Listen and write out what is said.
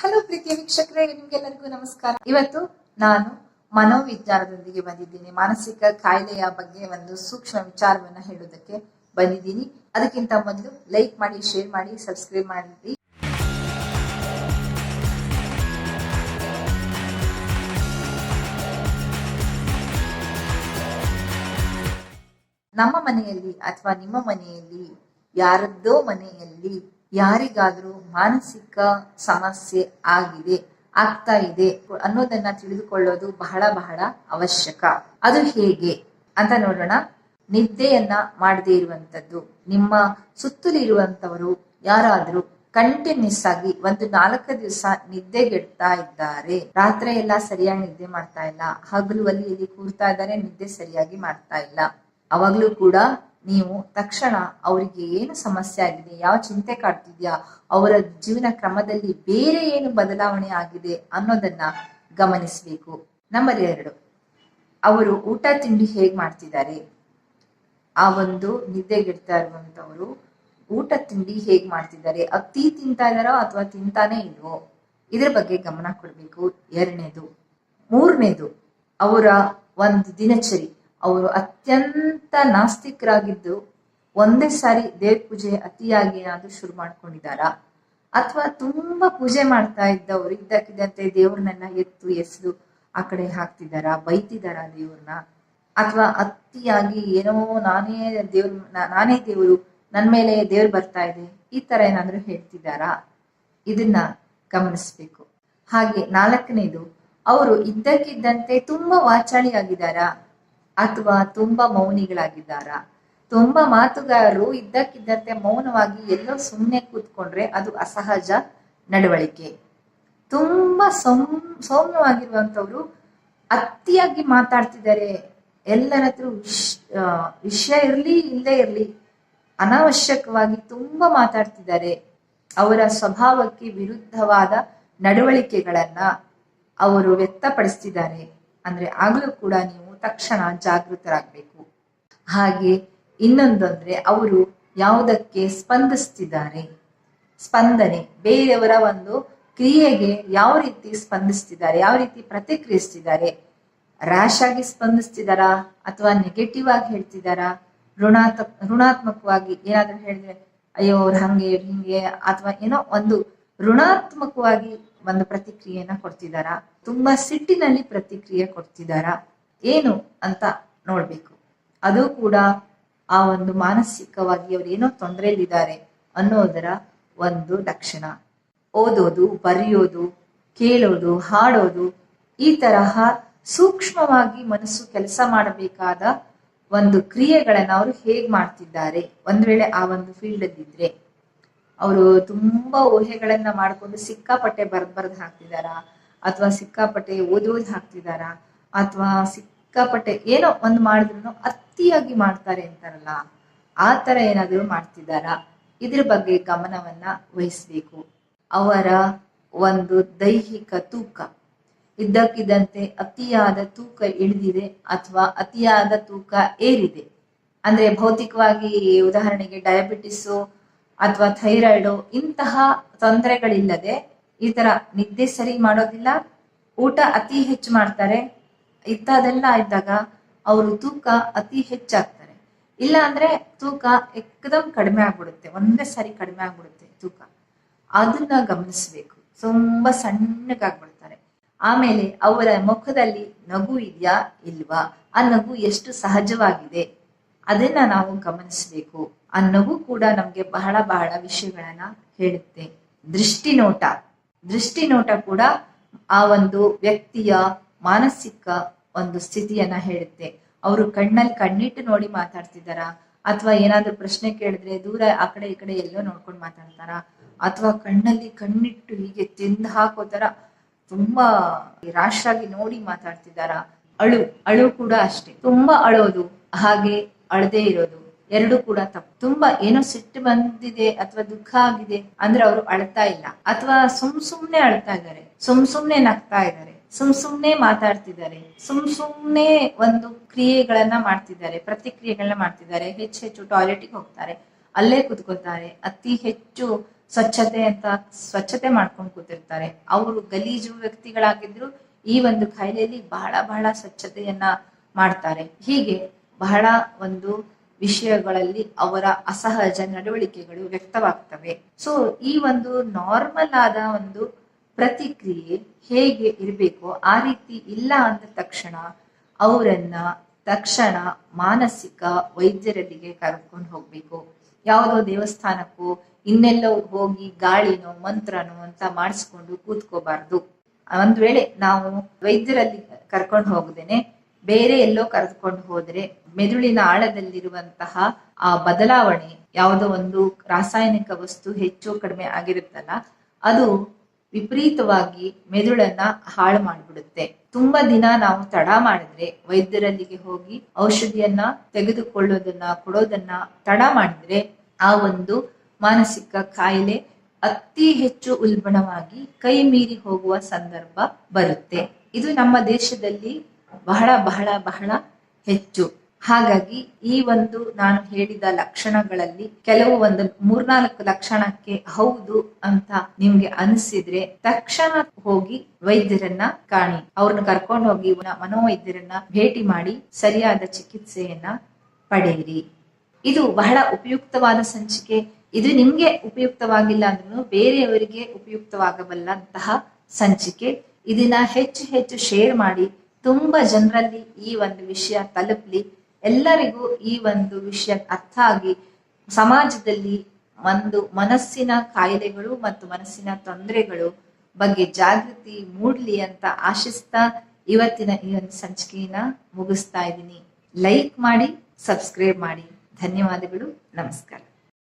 Hello ಪ್ರೀತಿಯ ವೀಕ್ಷಕರೇ, ನಿಮ್ಗೆಲ್ಲರಿಗೂ ನಮಸ್ಕಾರ. ಇವತ್ತು ನಾನು ಮನೋವಿಜ್ಞಾನದೊಂದಿಗೆ ಬಂದಿದ್ದೀನಿ. ಮಾನಸಿಕ ಕಾಯಿಲೆಯ ಬಗ್ಗೆ ಒಂದು ಸೂಕ್ಷ್ಮ ವಿಚಾರವನ್ನ ಹೇಳೋದಕ್ಕೆ ಬಂದಿದ್ದೀನಿ. ಅದಕ್ಕಿಂತ ಮೊದಲು ಲೈಕ್ ಮಾಡಿ ಶೇರ್ ಮಾಡಿ ಸಬ್ಸ್ಕ್ರೈಬ್ ಮಾಡಿ ನಮ್ಮ ಮನೆಯಲ್ಲಿ ಅಥವಾ ನಿಮ್ಮ ಮನೆಯಲ್ಲಿ ಯಾರದ್ದೋ ಮನೆಯಲ್ಲಿ ಯಾರಿಗಾದ್ರೂ ಮಾನಸಿಕ ಸಮಸ್ಯೆ ಆಗಿದೆ ಆಗ್ತಾ ಇದೆ ಅನ್ನೋದನ್ನ ತಿಳಿದುಕೊಳ್ಳೋದು ಬಹಳ ಬಹಳ ಅವಶ್ಯಕ. ಅದು ಹೇಗೆ ಅಂತ ನೋಡೋಣ. ನಿದ್ದೆಯನ್ನ ಮಾಡದೇ ಇರುವಂತದ್ದು, ನಿಮ್ಮ ಸುತ್ತಲಿರುವಂತವರು ಯಾರಾದ್ರೂ ಕಂಟಿನ್ಯೂಸ್ ಆಗಿ ಒಂದು ನಾಲ್ಕು ದಿವಸ ನಿದ್ದೆಗೆಡ್ತಾ ಇದ್ದಾರೆ. ರಾತ್ರಿ ಎಲ್ಲ ಸರಿಯಾಗಿ ನಿದ್ದೆ ಮಾಡ್ತಾ ಇಲ್ಲ. ಹಗಲು ಅಲ್ಲಿ ಇಲ್ಲಿ ಕೂರ್ತಾ ಇದ್ದಾರೆ, ನಿದ್ದೆ ಸರಿಯಾಗಿ ಮಾಡ್ತಾ ಇಲ್ಲ. ಅವಾಗ್ಲೂ ಕೂಡ ನೀವು ತಕ್ಷಣ ಅವರಿಗೆ ಏನು ಸಮಸ್ಯೆ ಆಗಿದೆ, ಯಾವ ಚಿಂತೆ ಕಾಡ್ತಿದ್ಯಾ, ಅವರ ಜೀವನ ಕ್ರಮದಲ್ಲಿ ಬೇರೆ ಏನು ಬದಲಾವಣೆ ಆಗಿದೆ ಅನ್ನೋದನ್ನ ಗಮನಿಸಬೇಕು. ನಂಬರ್ ಎರಡು, ಅವರು ಊಟ, ತಿಂಡಿ ಹೇಗೆ ಮಾಡ್ತಿದ್ದಾರೆ? ಆ ಒಂದು ನಿದ್ದೆಗೆಡ್ತಾ ಇರುವಂಥವರು ಊಟ, ತಿಂಡಿ ಹೇಗ್ ಮಾಡ್ತಿದ್ದಾರೆ? ಅತಿ ತಿಂತಾ ಇದಾರೋ ಅಥವಾ ತಿಂತಾನೆ ಇಲ್ವೋ? ಇದ್ರ ಬಗ್ಗೆ ಗಮನ ಕೊಡಬೇಕು. ಎರಡನೇದು, ಮೂರನೇದು, ಅವರ ಒಂದು ದಿನಚರಿ. ಅವರು ಅತ್ಯಂತ ನಾಸ್ತಿಕರಾಗಿದ್ದು ಒಂದೇ ಸಾರಿ ದೇವ್ರ ಪೂಜೆ ಅತಿಯಾಗಿ ಏನಾದ್ರೂ ಶುರು ಮಾಡ್ಕೊಂಡಿದಾರಾ ಅಥವಾ ತುಂಬಾ ಪೂಜೆ ಮಾಡ್ತಾ ಇದ್ದವ್ರು ಇದ್ದಕ್ಕಿದ್ದಂತೆ ದೇವ್ರನ್ನೆಲ್ಲ ಎತ್ತು, ಎಸೆದು ಆ ಕಡೆ ಹಾಕ್ತಿದಾರಾ ಬೈತಿದಾರಾ ದೇವ್ರನ್ನ? ಅಥವಾ ಅತಿಯಾಗಿ ಏನೋ ನಾನೇ ದೇವ್ರ ನಾನೇ ದೇವರು ನನ್ನ ಮೇಲೆ ದೇವ್ರು ಬರ್ತಾ ಇದೆ, ಈ ತರ ಏನಾದ್ರೂ ಹೇಳ್ತಿದಾರಾ ಇದನ್ನ ಗಮನಿಸ್ಬೇಕು. ಹಾಗೆ ನಾಲ್ಕನೇದು, ಅವರು ಇದ್ದಕ್ಕಿದ್ದಂತೆ ತುಂಬಾ ವಾಚಾಳಿಯಾಗಿದ್ದಾರಾ? ಅಥವಾ ತುಂಬಾ ಮೌನಿಗಳಾಗಿದ್ದಾರಾ? ತುಂಬಾ ಮಾತುಗಾರರು ಇದ್ದಕ್ಕಿದ್ದಂತೆ ಮೌನವಾಗಿ ಎಲ್ಲೋ ಸುಮ್ಮನೆ ಕೂತ್ಕೊಂಡ್ರೆ ಅದು ಅಸಹಜ ನಡವಳಿಕೆ. ತುಂಬಾ ಸೌಮ್ ಸೌಮ್ಯವಾಗಿರುವಂತವ್ರು ಅತಿಯಾಗಿ ಮಾತಾಡ್ತಿದ್ದಾರೆ. ಎಲ್ಲರ ಹತ್ರ ವಿಷಯ ಇರ್ಲಿ ಇಲ್ಲದೆ ಇರ್ಲಿ ಅನಾವಶ್ಯಕವಾಗಿ ತುಂಬಾ ಮಾತಾಡ್ತಿದ್ದಾರೆ. ಅವರ ಸ್ವಭಾವಕ್ಕೆ ವಿರುದ್ಧವಾದ ನಡವಳಿಕೆಗಳನ್ನ ಅವರು ವ್ಯಕ್ತಪಡಿಸ್ತಿದ್ದಾರೆ. ಅಂದ್ರೆ ಆಗಲೂ ಕೂಡ ನೀವು ತಕ್ಷಣ ಜಾಗೃತರಾಗಬೇಕು. ಹಾಗೆ ಇನ್ನೊಂದಂದ್ರೆ ಅವರು ಯಾವುದಕ್ಕೆ ಸ್ಪಂದಿಸ್ತಿದ್ದಾರೆ. ಸ್ಪಂದನೆ, ಬೇರೆಯವರ ಒಂದು ಕ್ರಿಯೆಗೆ ಯಾವ ರೀತಿ ಸ್ಪಂದಿಸ್ತಿದ್ದಾರೆ, ಯಾವ ರೀತಿ ಪ್ರತಿಕ್ರಿಯಿಸ್ತಿದ್ದಾರೆ ರ್ಯಾಶ್ ಆಗಿ ಸ್ಪಂದಿಸ್ತಿದಾರಾ ಅಥವಾ ನೆಗೆಟಿವ್ ಆಗಿ ಹೇಳ್ತಿದಾರಾ ಋಣಾತ್ಮ ಋಣಾತ್ಮಕವಾಗಿ ಏನಾದ್ರೂ ಹೇಳಿದ್ರೆ, ಅಯ್ಯೋ, ಅವ್ರು ಹಂಗೆ ಹಿಂಗೆ, ಅಥವಾ ಏನೋ ಒಂದು ಋಣಾತ್ಮಕವಾಗಿ ಒಂದು ಪ್ರತಿಕ್ರಿಯೆನ ಕೊಡ್ತಿದಾರಾ ತುಂಬಾ ಸಿಟ್ಟಿನಲ್ಲಿ ಪ್ರತಿಕ್ರಿಯೆ ಕೊಡ್ತಿದಾರಾ ಏನು ಅಂತ ನೋಡ್ಬೇಕು. ಅದು ಕೂಡ ಆ ಒಂದು ಮಾನಸಿಕವಾಗಿ ಅವ್ರು ಏನೋ ತೊಂದರೆಯಲ್ಲಿದ್ದಾರೆ ಅನ್ನೋದರ ಒಂದು ಲಕ್ಷಣ. ಓದೋದು, ಬರೆಯೋದು, ಕೇಳೋದು, ಹಾಡೋದು, ಈ ತರಹ ಸೂಕ್ಷ್ಮವಾಗಿ ಮನಸ್ಸು ಕೆಲಸ ಮಾಡಬೇಕಾದ ಒಂದು ಕ್ರಿಯೆಗಳನ್ನ ಅವರು ಹೇಗ್ ಮಾಡ್ತಿದ್ದಾರೆ ಒಂದ್ ವೇಳೆ ಆ ಒಂದು ಫೀಲ್ಡ್ ಇದ್ರೆ ಅವರು ತುಂಬಾ ಊಹೆಗಳನ್ನ ಮಾಡ್ಕೊಂಡು ಸಿಕ್ಕಾಪಟ್ಟೆ ಬರ್ದ್ ಬರ್ದ್ ಹಾಕ್ತಿದಾರಾ? ಅಥವಾ ಸಿಕ್ಕಾಪಟ್ಟೆ ಓದೋದು ಹಾಕ್ತಿದಾರಾ? ಅಥವಾ ಸಿಕ್ಕಾಪಟ್ಟೆ ಏನೋ ಒಂದು ಮಾಡಿದ್ರು ಅತಿಯಾಗಿ ಮಾಡ್ತಾರೆ ಅಂತಾರಲ್ಲ, ಆ ತರ ಏನಾದರೂ ಮಾಡ್ತಿದ್ದಾರಾ? ಇದ್ರ ಬಗ್ಗೆ ಗಮನವನ್ನ ವಹಿಸ್ಬೇಕು. ಅವರ ಒಂದು ದೈಹಿಕ ತೂಕ. ಇದ್ದಕ್ಕಿದ್ದಂತೆ ಅತಿಯಾದ ತೂಕ ಇಳಿದಿದೆ ಅಥವಾ ಅತಿಯಾದ ತೂಕ ಏರಿದೆ. ಅಂದ್ರೆ ಭೌತಿಕವಾಗಿ ಉದಾಹರಣೆಗೆ ಡಯಾಬಿಟಿಸು ಅಥವಾ ಥೈರಾಯ್ಡು ಇಂತಹ ತೊಂದರೆಗಳಿಲ್ಲದೆ ಈ ತರ ನಿದ್ದೆ ಸರಿ ಮಾಡೋದಿಲ್ಲ, ಊಟ ಅತಿ ಹೆಚ್ಚು ಮಾಡ್ತಾರೆ ಇಂಥದೆಲ್ಲ ಇದ್ದಾಗ ಅವರು ತೂಕ ಅತಿ ಹೆಚ್ಚಾಗ್ತಾರೆ. ಇಲ್ಲ ಅಂದ್ರೆ ತೂಕ ಎಕ್ದಮ್ ಕಡಿಮೆ ಆಗ್ಬಿಡುತ್ತೆ. ಒಂದೇ ಸಾರಿ ಕಡಿಮೆ ಆಗ್ಬಿಡುತ್ತೆ ತೂಕ. ಅದನ್ನ ಗಮನಿಸ್ಬೇಕು. ತುಂಬಾ ಸಣ್ಣಗಾಗ್ಬಿಡ್ತಾರೆ. ಆಮೇಲೆ ಅವರ ಮುಖದಲ್ಲಿ ನಗು ಇದೆಯಾ ಇಲ್ವಾ? ಆ ನಗು ಎಷ್ಟು ಸಹಜವಾಗಿದೆ? ಅದನ್ನ ನಾವು ಗಮನಿಸಬೇಕು. ಆ ನಗು ಕೂಡ ನಮ್ಗೆ ಬಹಳ ಬಹಳ ವಿಷಯಗಳನ್ನ ಹೇಳುತ್ತೆ. ದೃಷ್ಟಿ ನೋಟ ದೃಷ್ಟಿ ನೋಟ ಕೂಡ ಆ ಒಂದು ವ್ಯಕ್ತಿಯ ಮಾನಸಿಕ ಒಂದು ಸ್ಥಿತಿಯನ್ನ ಹೇಳುತ್ತೆ. ಅವರು ಕಣ್ಣಲ್ಲಿ ಕಣ್ಣಿಟ್ಟು ನೋಡಿ ಮಾತಾಡ್ತಿದಾರ ಅಥವಾ ಏನಾದ್ರೂ ಪ್ರಶ್ನೆ ಕೇಳಿದ್ರೆ ದೂರ ಆ ಕಡೆ ಈ ಕಡೆ ಎಲ್ಲೋ ನೋಡ್ಕೊಂಡು ಮಾತಾಡ್ತಾರ? ಅಥವಾ ಕಣ್ಣಲ್ಲಿ ಕಣ್ಣಿಟ್ಟು ಹೀಗೆ ತಿಂದು ಹಾಕೋ ತರ ತುಂಬಾ ರಾಶಾಗಿ ನೋಡಿ ಮಾತಾಡ್ತಿದಾರ ಅಳು ಅಳು ಕೂಡ ಅಷ್ಟೇ. ತುಂಬಾ ಅಳೋದು, ಹಾಗೆ ಅಳದೇ ಇರೋದು. ಎರಡು ಕೂಡ ತಪ್ಪು. ತುಂಬಾ ಏನೋ ಸಿಟ್ಟು ಬಂದಿದೆ ಅಥವಾ ದುಃಖ ಆಗಿದೆ ಅಂದ್ರೆ ಅವರು ಅಳ್ತಾ ಇಲ್ಲ. ಅಥವಾ ಸುಮ್ ಸುಮ್ನೆ ಅಳ್ತಾ ಇದ್ದಾರೆ. ಸುಮ್ ಸುಮ್ನೆ ನಗ್ತಾ ಇದ್ದಾರೆ. ಸುಮ್ ಸುಮ್ನೆ ಮಾತಾಡ್ತಿದ್ದಾರೆ. ಸುಮ್ ಸುಮ್ನೆ ಒಂದು ಕ್ರಿಯೆಗಳನ್ನ ಮಾಡ್ತಿದ್ದಾರೆ. ಪ್ರತಿಕ್ರಿಯೆಗಳನ್ನ ಮಾಡ್ತಿದ್ದಾರೆ. ಹೆಚ್ಚು ಹೆಚ್ಚು ಟಾಯ್ಲೆಟ್ಗೆ ಹೋಗ್ತಾರೆ. ಅಲ್ಲೇ ಕುತ್ಕೋತಾರೆ ಅತಿ ಹೆಚ್ಚು ಸ್ವಚ್ಛತೆ ಅಂತ ಸ್ವಚ್ಛತೆ ಮಾಡ್ಕೊಂಡು ಕೂತಿರ್ತಾರೆ. ಅವರು ಗಲೀಜು ವ್ಯಕ್ತಿಗಳಾಗಿದ್ರು ಈ ಒಂದು ಕಾಯಿಲೆಯಲ್ಲಿ ಬಹಳ ಬಹಳ ಸ್ವಚ್ಛತೆಯನ್ನ ಮಾಡ್ತಾರೆ. ಹೀಗೆ ಬಹಳ ಒಂದು ವಿಷಯಗಳಲ್ಲಿ ಅವರ ಅಸಹಜ ನಡವಳಿಕೆಗಳು ವ್ಯಕ್ತವಾಗ್ತವೆ. ಸೊ ಈ ಒಂದು ನಾರ್ಮಲ್ ಆದ ಒಂದು ಪ್ರತಿಕ್ರಿಯೆ ಹೇಗೆ ಇರಬೇಕು ಆ ರೀತಿ ಇಲ್ಲ ಅಂದ ತಕ್ಷಣ ಅವರನ್ನ ತಕ್ಷಣ ಮಾನಸಿಕ ವೈದ್ಯರಲ್ಲಿಗೆ ಕರ್ಕೊಂಡು ಹೋಗ್ಬೇಕು. ಯಾವುದೋ ದೇವಸ್ಥಾನಕ್ಕೂ, ಇನ್ನೆಲ್ಲೋ ಹೋಗಿ ಗಾಳಿನೋ, ಮಂತ್ರನೋ ಅಂತ ಮಾಡಿಸ್ಕೊಂಡು ಕೂತ್ಕೋಬಾರ್ದು. ಒಂದ್ ವೇಳೆ ನಾವು ವೈದ್ಯರಲ್ಲಿ ಕರ್ಕೊಂಡು ಹೋಗದೇನೆ, ಬೇರೆ ಎಲ್ಲೋ ಕರೆದುಕೊಂಡು ಹೋದ್ರೆ ಮೆದುಳಿನ ಆಳದಲ್ಲಿರುವಂತಹ ಆ ಬದಲಾವಣೆ ಯಾವುದೋ ಒಂದು ರಾಸಾಯನಿಕ ವಸ್ತು ಹೆಚ್ಚು ಕಡಿಮೆ ಆಗಿರುತ್ತಲ್ಲ, ಅದು ವಿಪರೀತವಾಗಿ ಮೆದುಳನ್ನ ಹಾಳು ಮಾಡಿಬಿಡುತ್ತೆ. ತುಂಬಾ ದಿನ ನಾವು ತಡ ಮಾಡಿದ್ರೆ ವೈದ್ಯರಲ್ಲಿಗೆ ಹೋಗಿ ಔಷಧಿಯನ್ನ ತೆಗೆದುಕೊಳ್ಳೋದನ್ನ, ಕೊಡೋದನ್ನ ತಡ ಮಾಡಿದ್ರೆ ಆ ಒಂದು ಮಾನಸಿಕ ಕಾಯಿಲೆ ಅತಿ ಹೆಚ್ಚು ಉಲ್ಬಣವಾಗಿ ಕೈ ಮೀರಿ ಹೋಗುವ ಸಂದರ್ಭ ಬರುತ್ತೆ. ಇದು ನಮ್ಮ ದೇಶದಲ್ಲಿ ಬಹಳ ಬಹಳ ಬಹಳ ಹೆಚ್ಚು. ಹಾಗಾಗಿ ಈ ಒಂದು ನಾನು ಹೇಳಿದ ಲಕ್ಷಣಗಳಲ್ಲಿ ಕೆಲವು ಒಂದು ಮೂರ್ನಾಲ್ಕು ಲಕ್ಷಣಕ್ಕೆ ಹೌದು ಅಂತ ನಿಮ್ಗೆ ಅನಿಸಿದ್ರೆ ತಕ್ಷಣ ಹೋಗಿ ವೈದ್ಯರನ್ನ ಕಾಣಿ. ಅವ್ರನ್ನ ಕರ್ಕೊಂಡು ಹೋಗಿ ಮನೋವೈದ್ಯರನ್ನ ಭೇಟಿ ಮಾಡಿ ಸರಿಯಾದ ಚಿಕಿತ್ಸೆಯನ್ನ ಪಡೆಯಿರಿ. ಇದು ಬಹಳ ಉಪಯುಕ್ತವಾದ ಸಂಚಿಕೆ. ಇದು ನಿಮ್ಗೆ ಉಪಯುಕ್ತವಾಗಿಲ್ಲ ಅಂದ್ರೂ ಬೇರೆಯವರಿಗೆ ಉಪಯುಕ್ತವಾಗಬಲ್ಲಂತಹ ಸಂಚಿಕೆ. ಇದನ್ನ ಹೆಚ್ಚು ಹೆಚ್ಚು ಶೇರ್ ಮಾಡಿ ತುಂಬಾ ಜನರಲ್ಲಿ ಈ ಒಂದು ವಿಷಯ ತಲುಪಲಿ. ಎಲ್ಲರಿಗೂ ಈ ಒಂದು ವಿಷಯ ಅರ್ಥ ಆಗಿ ಸಮಾಜದಲ್ಲಿ ಒಂದು ಮನಸ್ಸಿನ ಕಾಯಿಲೆಗಳು ಮತ್ತು ಮನಸ್ಸಿನ ತೊಂದರೆಗಳು ಬಗ್ಗೆ ಜಾಗೃತಿ ಮೂಡ್ಲಿ ಅಂತ ಆಶಿಸ್ತಾ ಇವತ್ತಿನ ಈ ಒಂದು ಸಂಚಿಕೆಯನ್ನ ಮುಗಿಸ್ತಾ ಇದ್ದೀನಿ. ಲೈಕ್ ಮಾಡಿ ಸಬ್ಸ್ಕ್ರೈಬ್ ಮಾಡಿ. ಧನ್ಯವಾದಗಳು. ನಮಸ್ಕಾರ.